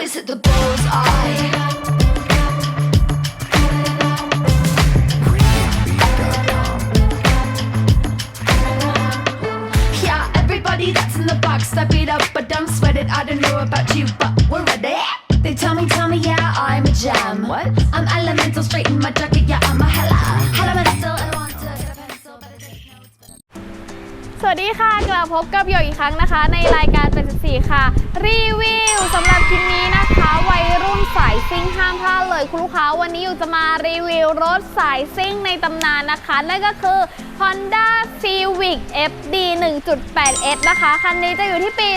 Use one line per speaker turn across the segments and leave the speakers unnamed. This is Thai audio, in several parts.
always hit the bullseye. Yeah, everybody that's in the box, step beat up, but don't sweat it. I don't know about you, but we're ready. They tell me, tell me, yeah, I'm a gem. What? I'm elemental, straight in my jacket,
วัสดีค่ะ กลับพบกับโยอีกครั้งนะคะ ในรายการ84ค่ะ รีวิวสำหรับคลิปนี้นะคะ วัยรุ่นสายซิ่งห้ามพลาดเลยคุณลูกค้าวันนี้อยู่จะมารีวิวรถสายซิ่งในตำนานนะคะ นั่นก็คือ Honda Civic FD 1.8S นะคะ คันนี้จะอยู่ที่ปี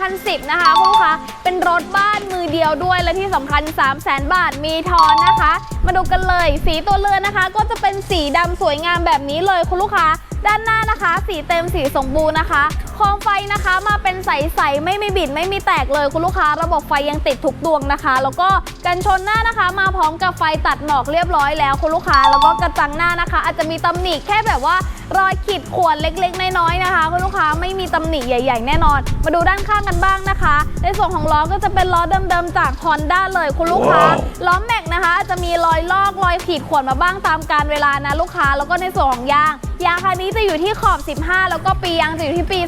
2010 นะคะคุณลูกค้าเป็นรถบ้านมือเดียวด้วยและที่สำคัญ 300,000 บาทมีทอนนะคะมาดูกันเลย สีตัวเรือนนะคะ ก็จะเป็นสีดำสวยงามแบบนี้เลยคุณลูกค้า ด้านหน้านะคะ สีเต็มสีสมบูรณ์นะคะโคมไฟนะคะมาเป็นใสๆไม่มีบิดไม่มีแตกเลยคุณลูกค้า ระบบไฟยังติดทุกดวงนะคะ แล้วก็กันชนหน้านะคะ มาพร้อมกับไฟตัดหมอกเรียบร้อยแล้วคุณลูกค้า แล้วก็กระจังหน้านะคะ อาจจะมีตำหนิแค่แบบว่ารอยขีดข่วนเล็กๆ น้อยๆนะคะคุณลูกค้าไม่มีตำหนิใหญ่ ๆ แน่นอน มาดูด้านข้างกันบ้างนะคะ ในส่วนของล้อก็จะเป็นล้อเดิมๆจาก Honda เลยคุณลูกค้าล้อแม็กนะคะ จะมีรออยลอกรอยขีดข่วนมาบ้างตามการเวลานะลูกค้าแล้วก็ในส่วนของยางยางคันนี้จะอยู่ที่ขอบ 15 แล้วก็ปียางจะอยู่ที่ปี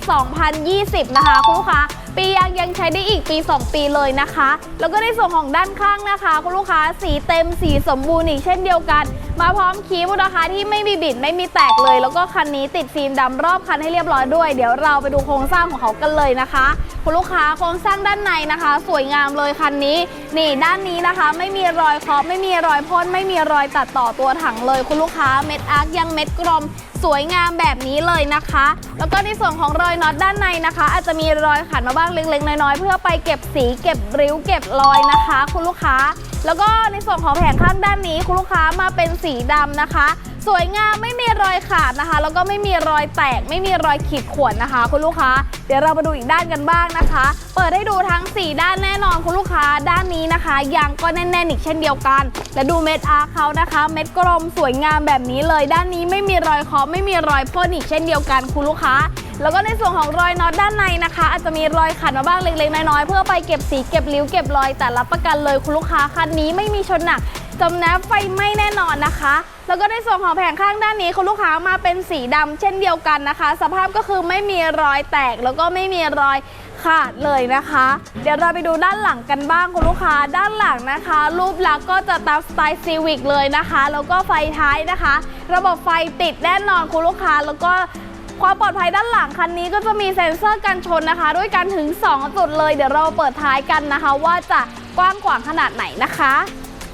2020 นะคะคุณลูกค้า ปียางยังใช้ได้อีกปี 2 ปีเลยนะคะ แล้วก็ในส่วนของด้านข้างนะคะ คุณลูกค้าสีเต็มสีสมบูรณ์อีกเช่นเดียวกัน มาพร้อมคิ้วนะคะที่ไม่มีบิดไม่มีแตกเลย แล้วก็คันนี้ติดฟิล์มดำรอบคันให้เรียบร้อยด้วย เดี๋ยวเราไปดูโครงสร้างของเขากันเลยนะคะคุณลูกค้าโครงสร้างด้านในนะคะ สวยงามเลยคันนี้ นี่ด้านนี้นะคะ ไม่มีรอยเคาะไม่มีรอยพ่นไม่มีรอยตัดต่อตัวถังเลย คุณลูกค้าเม็ดอาร์คยังเม็ดกลม สวยงามแบบนี้เลยนะคะ แล้วก็ในส่วนของรอยน็อตด้านในนะคะ อาจจะมีรอยขัดมาบ้างเล็กๆน้อยๆเพื่อไปเก็บสีเก็บริ้วเก็บรอยนะคะ คุณลูกค้า แล้วก็ในส่วนของแผงข้างด้านนี้คุณลูกค้ามาเป็นสีดำนะคะ สวยงามไม่มีรอยขาดนะคะ แล้วก็ไม่มีรอยแตก ไม่มีรอยขีดข่วนนะคะ คุณลูกค้า เดี๋ยวเรามาดูอีกด้านกันบ้างนะคะ เปิดให้ดูทั้ง 4 ด้านแน่นอนคุณลูกค้าด้านนี้นะคะยางก็แน่นๆอีกเช่นเดียวกัน และดูเม็ดอาร์เขานะคะ เม็ดกลมสวยงามแบบนี้เลย ด้านนี้ไม่มีรอยเคาะไม่มีรอยพ่นอีกเช่นเดียวกันคุณลูกค้าแล้วก็ในส่วนของรอยน็อตด้านในนะคะ อาจจะมีรอยขัดมาบ้างเล็กๆน้อยๆเพื่อไปเก็บสีเก็บริ้วเก็บรอยแต่รับประกันเลยคุณลูกค้าคันนี้ไม่มีชนหนัก จมน้ำไฟไหม้แน่นอนนะคะ แล้วก็ในส่วนของแผงข้างด้านนี้คุณลูกค้ามาเป็นสีดำเช่นเดียวกันนะคะ สภาพก็คือไม่มีรอยแตกแล้วก็ไม่มีรอยขาดเลยนะคะ เดี๋ยวเราไปดูด้านหลังกันบ้างคุณลูกค้าด้านหลังนะคะ รูปลักษณ์ก็จะตามสไตล์ซีวิกเลยนะคะ แล้วก็ไฟท้ายนะคะ ระบบไฟติดแน่นอนคุณลูกค้าแล้วก็ความปลอดภัยด้านหลังคันนี้ก็จะมีเซ็นเซอร์กันชนนะคะ ด้วยกันถึง 2 จุดเลย เดี๋ยวเราเปิดท้ายกันนะคะ ว่าจะกว้างขวางขนาดไหนนะคะ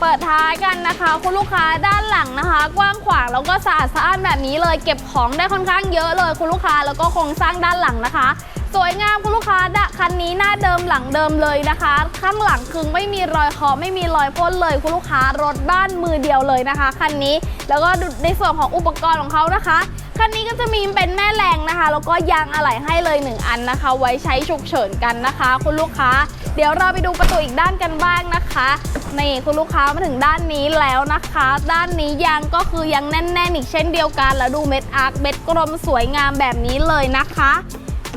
เปิดท้ายกันนะคะ คุณลูกค้าด้านหลังนะคะ กว้างขวางแล้วก็สะอาดสะอ้านแบบนี้เลยเก็บของได้ค่อนข้างเยอะเลยคุณลูกค้าแล้วก็โครงสร้างด้านหลังนะคะ สวยงามคุณลูกค้าดะคันนี้หน้าเดิมหลังเดิมเลยนะคะ ข้างหลังคือไม่มีรอยคาะไม่มีรอยพ่นเลย คุณลูกค้ารถบ้านมือเดียวเลยนะคะคันนี้แล้วก็ในส่วนของอุปกรณ์ของเขานะคะคันนี้ก็จะมีเป็นแม่แรงนะคะ แล้วก็ยางอะไหล่ให้เลย 1 อันนะคะ ไว้ใช้ฉุกเฉินกันนะคะ คุณลูกค้า เดี๋ยวเราไปดูประตูอีกด้านกันบ้างนะคะ นี่คุณลูกค้ามาถึงด้านนี้แล้วนะคะ ด้านนี้ยางก็คือยังแน่นๆอีกเช่นเดียวกันแล้วดูเม็ดอาร์คเม็ดกลมสวยงามแบบนี้เลยนะคะ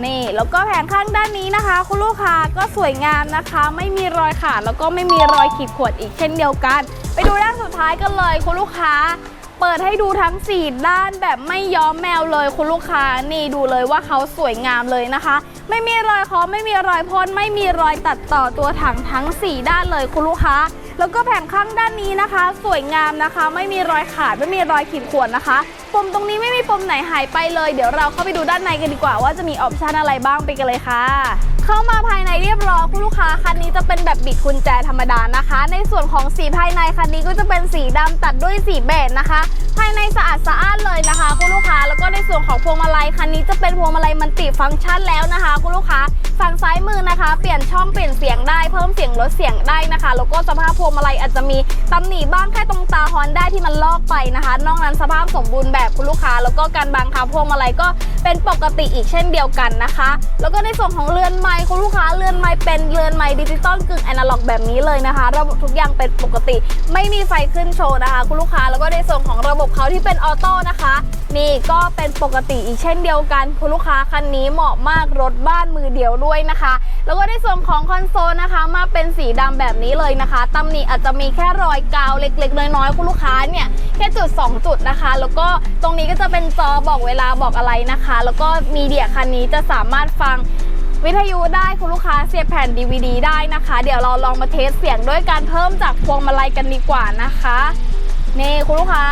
นี่แล้วก็แผงข้างด้านนี้นะคะ คุณลูกค้าก็สวยงามนะคะ ไม่มีรอยขาดแล้วก็ไม่มีรอยขีดข่วนอีกเช่นเดียวกัน ไปดูด้านสุดท้ายกันเลย คุณลูกค้า เปิดให้ดูทั้ง 4 ด้านแบบไม่ย้อมแมวเลย คุณลูกค้านี่ดูเลยว่าเขาสวยงามเลยนะคะ ไม่มีรอยคอไม่มีรอยพ่นไม่มีรอยตัดต่อตัวถังทั้ง 4 ด้านเลยคุณลูกค้า แล้วก็แผงข้างด้านนี้นะคะ สวยงามนะคะ ไม่มีรอยขาดไม่มีรอยขีดข่วนนะคะ ปมตรงนี้ไม่มีปมไหนหายไปเลย เดี๋ยวเราเข้าไปดูด้านในกันดีกว่าว่าจะมีออปชันอะไรบ้างไปกันเลยค่ะ เข้ามาภายในเรียบร้อยคุณลูกค้าคันนี้จะเป็นแบบบิดกุญแจธรรมดานะคะ ในส่วนของสีภายในคันนี้ก็จะเป็นสีดำตัดด้วยสีเบจนะคะ ภายในสะอาดสะอ้านเลยนะคะคุณลูกค้าแล้วก็ในส่วนของพวงมาลัยคันนี้จะเป็นพวงมาลัยมันติฟังก์ชันแล้วนะคะคุณลูกค้าฝั่งซ้ายมือนะคะ เปลี่ยนช่องเปลี่ยนเสียงได้เพิ่มเสียงลดเสียงได้นะคะ แล้วก็สภาพพวงมาลัยอาจจะมีตำหนิบ้างแค่ตรงตาฮอนได้ที่มันลอกไปนะคะ นอกนั้นสภาพสมบูรณ์แบบคุณลูกค้า แล้วก็การบังคับพวงมาลัยก็เป็นปกติอีกเช่นเดียวกันนะคะ แล้วก็ในส่วนของเรือนไม้คุณลูกค้าเรือนไม้เป็นเรือนไม้ดิจิตอลกึ่งแอนะล็อกแบบนี้เลยนะคะระบบทุกอย่างเป็นปกติ ไม่มีไฟขึ้นโชว์นะคะ คุณลูกค้าแล้วก็ในส่วนของระบบเขาที่เป็นออโต้นะคะ นี่ก็เป็นปกติอีกเช่นเดียวกันคุณลูกค้าคันนี้เหมาะมากรถบ้านมือเดียวด้วยนะคะ แล้วก็ในส่วนของคอนโซลนะคะ มาเป็นสีดำแบบนี้เลยนะคะตำหนิอาจจะมีแค่รอยกาวเล็กๆน้อยๆคุณลูกค้าเนี่ยแค่จุด 2 จุดนะคะ แล้วก็ตรงนี้ก็จะเป็นจอบอกเวลาบอกอะไรนะคะ แล้วก็มีเดียคันนี้จะสามารถฟังวิทยุได้คุณลูกค้าเสียบแผ่น DVD ได้นะคะ เดี๋ยวเราลองมาเทสเสียงด้วยการเพิ่มจากพวงมาลัยกันดีกว่านะคะ นี่คุณลูกค้า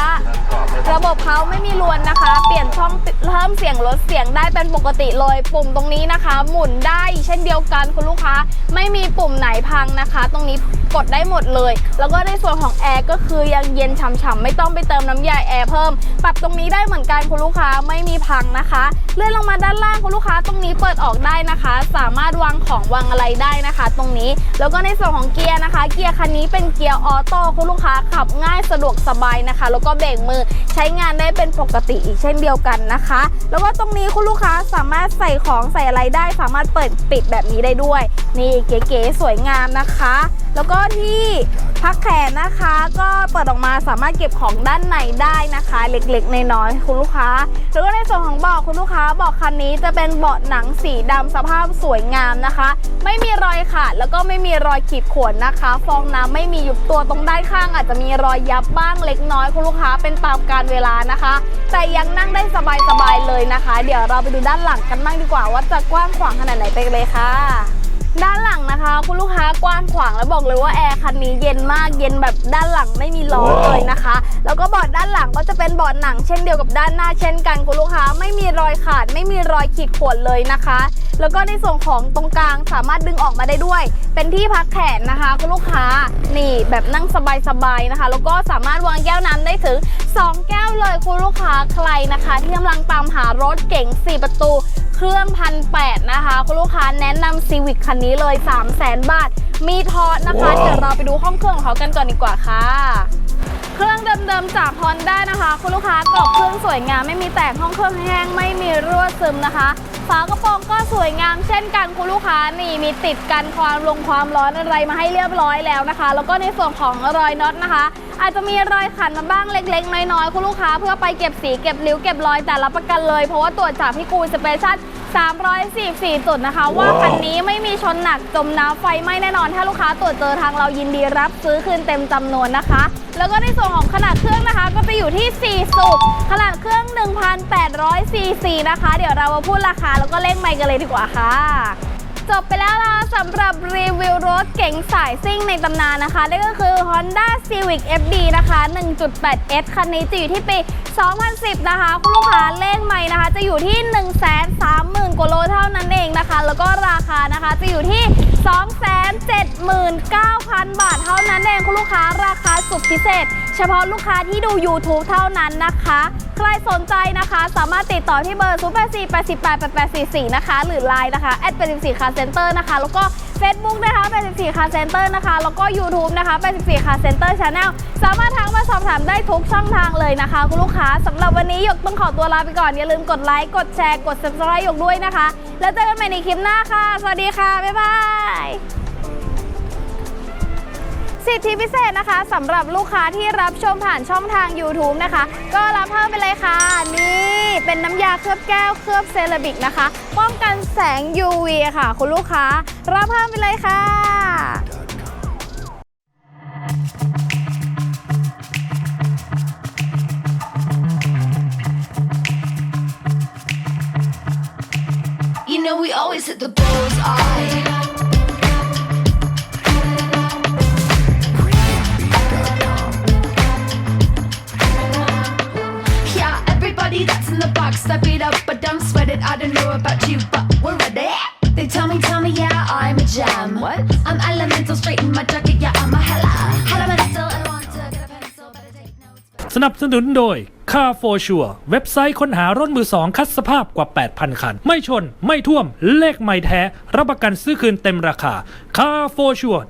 ระบบเขาไม่มีรวนนะคะ เปลี่ยนช่องเพิ่มเสียงลดเสียงได้เป็นปกติเลย ปุ่มตรงนี้นะคะ หมุนได้เช่นเดียวกันคุณลูกค้า ไม่มีปุ่มไหนพังนะคะ ตรงนี้กดได้หมดเลย แล้วก็ในส่วนของแอร์ก็คือยังเย็นฉ่ำๆไม่ต้องไปเติมน้ำยาแอร์เพิ่ม ปรับตรงนี้ได้เหมือนกันคุณลูกค้าไม่มีพังนะคะ เลื่อนลงมาด้านล่างคุณลูกค้าตรงนี้เปิดออกได้นะคะ สามารถวางของวางอะไรได้นะคะ ตรงนี้ แล้วก็ในส่วนของเกียร์นะคะ เกียร์คันนี้เป็นเกียร์ออโต้คุณลูกค้าขับง่ายสะดวกสบายนะคะ แล้วก็เบรกมือใช้งานได้เป็นปกติอีกเช่นเดียวกันนะคะ แล้วก็ตรงนี้คุณลูกค้าสามารถใส่ของใส่อะไรได้ สามารถเปิดปิดแบบนี้ได้ด้วย นี่เก๋ๆสวยงามนะคะ แล้วก็ที่พักแขนนะคะ ก็เปิดออกมาสามารถเก็บของด้านในได้นะคะ เล็กๆน้อยๆคุณลูกค้าแล้วก็ในส่วนของเบาะคุณลูกค้าเบาะคันนี้จะเป็นเบาะหนังสีดำสภาพสวยงามนะคะ ไม่มีรอยขาดแล้วก็ไม่มีรอยขีดข่วนนะคะ ฟองน้ำไม่มียุบตัวตรงด้านข้างอาจจะมีรอยยับบ้างเล็กน้อยคุณลูกค้าเป็นตามการเวลานะคะ แต่ยังนั่งได้สบายๆเลยนะคะ เดี๋ยวเราไปดูด้านหลังกันบ้างดีกว่าว่าจะกว้างขวางขนาดไหนไปเลยค่ะ ด้านหลังนะคะ คุณลูกค้ากว้างขวางแล้วบอกเลยว่าแอร์คันนี้เย็นมากเย็นแบบด้านหลังไม่มีร้อนเลยนะคะ แล้วก็เบาะด้านหลังก็จะเป็นเบาะหนังเช่นเดียวกับด้านหน้าเช่นกันคุณลูกค้าไม่มีรอยขาด ไม่มีรอยขีดข่วนเลยนะคะ แล้วก็ในส่วนของตรงกลางสามารถดึงออกมาได้ด้วย เป็นที่พักแขนนะคะ คุณลูกค้านี่แบบนั่งสบายๆนะคะ แล้วก็สามารถวางแก้วน้ำได้ถึง 2 แก้วเลยคุณลูกค้าใครนะคะ ที่กำลังตามหารถเก๋ง4 ประตู เครื่องพันแนะคะ คุณลูกค้าแนะนำซีวิ c คันนี้เลย 3 0 0แสนบาท มีทอดนะคะ เดี๋ยวเราไปดูห้องเครื่องของเขากันก่อนดีกว่าค่ะ เครื่องเดิมๆจาก Honda นะคะ คุณลูกค้ากรอบเครื่องสวยงามไม่มีแตกห้องเครื่องแห้งไม่มีรั่วซึมนะคะฝากระโปรงก็สวยงามเช่นกันคุณลูกค้านี่มีติดกันความลงความร้อนอะไรมาให้เรียบร้อยแล้วนะคะ แล้วก็ในส่วนของรอยน็อตนะคะ อาจจะมีรอยขันมาบ้างเล็กๆ น้อยๆ คุณลูกค้าเพื่อไปเก็บสีเก็บริ้วเก็บรอยแต่รับประกันเลย เพราะว่าตรวจจากพี่กูสเปเชั่น344 จุดนะคะ ว่าคันนี้ไม่มีชนหนักจมน้ำไฟไหม้แน่นอน ถ้าลูกค้าตรวจเจอทางเรายินดีรับซื้อคืนเต็มจำนวนนะคะ แล้วก็ในส่วนของขนาดเครื่องนะคะ ก็จะอยู่ที่ 4 สูบขนาดเครื่อง 1,800ซีซีนะคะ เดี๋ยวเรามาพูดราคาแล้วก็เล่งไมค์กันเลยดีกว่าค่ะจบไปแล้วนะคะสำหรับรีวิวรถเก๋งสายซิ่งในตำนานนะคะนั่นก็คือ Honda Civic FD นะคะ 1.8S คันนี้จะอยู่ที่ปี 2010 นะคะ คุณลูกค้าเลขใหม่นะคะ จะอยู่ที่ 130,000กว่าโลเท่านั้นเองนะคะ แล้วก็ราคานะคะจะอยู่ที่ 2 7 1,000 บาทเท่านั้นเองคุณลูกค้าราคาสุดพิเศษ เฉพาะลูกค้าที่ดู YouTube เท่านั้นนะคะ ใครสนใจนะคะสามารถติดต่อที่เบอร์ 0 8 4 8 8 8 8 4 4 นะคะ หรือ Line นะคะ at 84 car center นะคะ แล้วก็ Facebook นะคะ 84 car center นะคะ แล้วก็ YouTube นะคะ 84 car center channel สามารถทักมาสอบถามได้ทุกช่องทางเลยนะคะ คุณลูกค้าสำหรับวันนี้หยกต้องขอตัวลาไปก่อน อย่าลืมกดไลค์ กดแชร์ กด subscribe หยกด้วยนะคะ แล้วเจอกันใหม่ในคลิปหน้าค่ะ สวัสดีค่ะ บ๊ายบาย สิทธิพิเศษนะคะสำหรับลูกค้าที่รับชมผ่านช่องทาง YouTube นะคะ ก็รับเพิ่มไปเลยค่ะ นี่เป็นน้ำยาเคลือบแก้วเคลือบเซรามิกนะคะ ป้องกันแสง UV ค่ะ คุณลูกค้า รับเพิ่มไปเลยค่ะ
You know we always hit the bullseye. That's in the box, step it up, but don't sweat it. I don't know about you, but we're ready. They tell me, tell me, yeah, I'm a gem. What? I'm elemental, straight in my jacket, yeah, I'm a hella. Elemental, I want to get a pencil, better take notes.
สนับสนุนโดย Car for Sure เว็บไซต์ค้นหารถมือสองคัดสภาพกว่า 8,000 คัน ไม่ชน ไม่ท่วม เลขไม่แท้ รับประกันซื้อคืนเต็มราคา carforsure